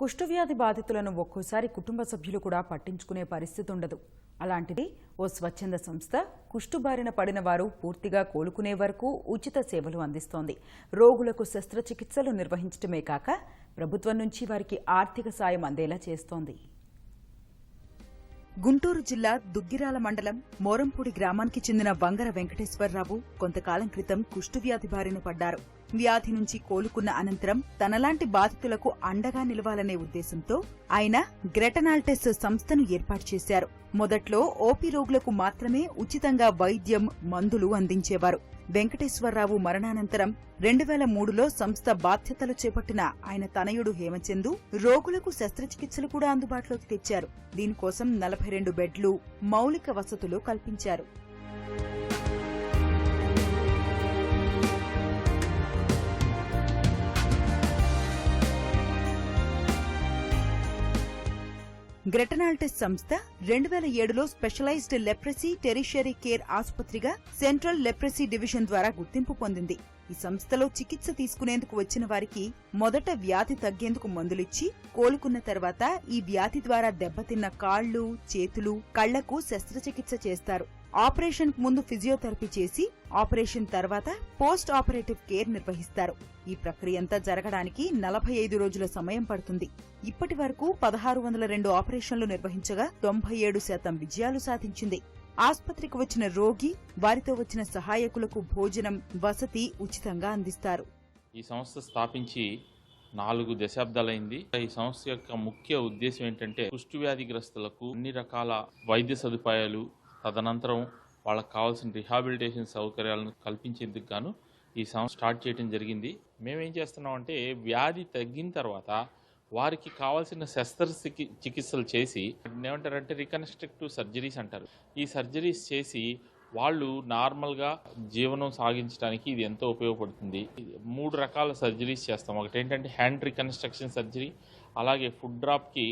కుష్ఠవ్యాధి బాధితులను ఒక్కోసారి కుటుంబ సభ్యులు కూడా పట్టించుకునే పరిస్థితి ఉండదు. అలాంటిది ఓ స్వచ్ఛంద సంస్థ కుష్ఠుబారిన పడిన వారు పూర్తిగా కోలుకునే వరకు ఉచిత సేవలు అందిస్తోంది. రోగులకు శస్త్రచికిత్సలు నిర్వహించడమే కాక ప్రభుత్వం నుంచి వారికి ఆర్థిక సాయం అందేలా చేస్తోంది. గుంటూరు జిల్లా దుగ్గిరాల మండలం మోరంపూడి గ్రామానికి చెందిన వంగర వెంకటేశ్వరరావు కొంతకాలం క్రితం కుష్టువ్యాధి బారిన పడ్డారు. వ్యాధి నుంచి కోలుకున్న అనంతరం తనలాంటి బాధితులకు అండగా నిలవాలనే ఉద్దేశంతో ఆయన గ్రెటనాల్టెస్ సంస్థను ఏర్పాటు చేశారు. మొదట్లో ఓపీ రోగులకు మాత్రమే ఉచితంగా వైద్యం మందులు అందించేవారు. వెంకటేశ్వరరావు మరణానంతరం రెండు వేల మూడులో సంస్థ బాధ్యతలు చేపట్టిన ఆయన తనయుడు హేమచందు రోగులకు శస్త్రచికిత్సలు కూడా అందుబాటులోకి తెచ్చారు. దీనికోసం నలభై రెండు బెడ్లు మౌలిక వసతులు కల్పించారు. గ్రెటనాల్టిస్ సంస్థ రెండు వేల ఏడులో స్పెషలైజ్డ్ లెప్రసీ టెరిషరీ కేర్ ఆసుపత్రిగా సెంట్రల్ లెప్రసీ డివిజన్ ద్వారా గుర్తింపు పొందింది. ఈ సంస్థలో చికిత్స తీసుకునేందుకు వచ్చిన వారికి మొదట వ్యాధి తగ్గేందుకు మందులిచ్చి కోలుకున్న తర్వాత ఈ వ్యాధి ద్వారా దెబ్బతిన్న కాళ్ళు చేతులు కళ్ళకు శస్త్రచికిత్స చేస్తారు. ఆపరేషన్ ముందు ఫిజియోథెరపీ చేసి ఆపరేషన్ తర్వాత పోస్ట్ ఆపరేటివ్ కేర్ నిర్వహిస్తారు. ఈ ప్రక్రియ అంతా జరగడానికి నలభై ఐదు రోజుల సమయం పడుతుంది. ఇప్పటి వరకు పదహారు వందల రెండు ఆపరేషన్లు నిర్వహించగా తొంభై ఏడు శాతం విజయాలు సాధించింది. ఆసుపత్రికి వచ్చిన రోగి వారితో వచ్చిన సహాయకులకు భోజనం వసతి ఉచితంగా అందిస్తారు. ఈ సంస్థ స్థాపించి నాలుగు దశాబ్దాలైంది. ఈ సంస్థ యొక్క ముఖ్య ఉద్దేశం ఏంటంటే కుష్టు వ్యాధిగ్రస్తులకు అన్ని రకాల వైద్య సదుపాయాలు తదనంతరం వాళ్ళకి కావాల్సిన రిహాబిలిటేషన్ సౌకర్యాలను కల్పించేందుకు గాను ఈ సంస్థ స్టార్ట్ చేయడం జరిగింది. మేమేం చేస్తున్నామంటే వ్యాధి తగ్గిన తర్వాత వారికి కావాల్సిన శస్త్ర చికి- చికిత్సలు చేసి ఏమంటారంటే రికన్స్ట్రక్టివ్ సర్జరీస్ అంటారు. ఈ సర్జరీస్ చేసి వాళ్ళు నార్మల్గా జీవనం సాగించడానికి ఇది ఎంతో ఉపయోగపడుతుంది. మూడు రకాల సర్జరీస్ చేస్తాం. ఒకటి ఏంటంటే హ్యాండ్ రికన్స్ట్రక్షన్ సర్జరీ అలాగే ఫుడ్ డ్రాప్కి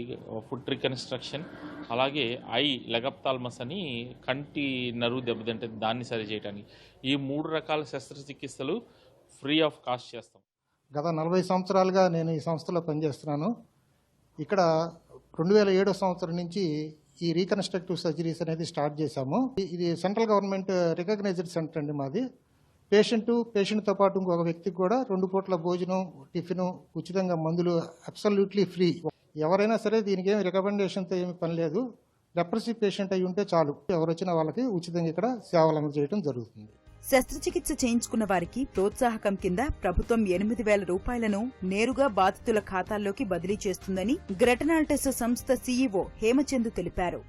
ఫుడ్ రికన్స్ట్రక్షన్ అలాగే ఐ లెగప్తాల్మస్ అని కంటి నరువు దెబ్బతింటే దాన్ని సరి చేయడానికి ఈ మూడు రకాల శస్త్రచికిత్సలు ఫ్రీ ఆఫ్ కాస్ట్ చేస్తాం. గత నలభై సంవత్సరాలుగా నేను ఈ సంస్థలో పనిచేస్తున్నాను. ఇక్కడ రెండు వేల ఏడో సంవత్సరం నుంచి ఈ రీకన్స్ట్రక్టివ్ సర్జరీస్ అనేది స్టార్ట్ చేశాము. ఇది సెంట్రల్ గవర్నమెంట్ రికగ్నైజ్డ్ సెంటర్ అండి మాది. పేషెంట్ పేషెంట్తో పాటు ఇంకొక వ్యక్తికి కూడా రెండు పూట్ల భోజనం టిఫిన్ ఉచితంగా మందులు అబ్సల్యూట్లీ ఫ్రీ. ఎవరైనా సరే దీనికి ఏమి రికమెండేషన్తో ఏమి పని లేదు. లెప్రసీ పేషెంట్ అయి ఉంటే చాలు. ఎవరు వచ్చినా వాళ్ళకి ఉచితంగా ఇక్కడ సేవలు అందజేయడం జరుగుతుంది. శస్త్రచికిత్స చేయించుకున్న వారికి ప్రోత్సాహకం కింద ప్రభుత్వం ఎనిమిది వేల రూపాయలను నేరుగా బాధితుల ఖాతాల్లోకి బదిలీ చేస్తుందని గ్రెటనాల్టెస్ సంస్థ సీఈఓ హేమచందు తెలిపారు.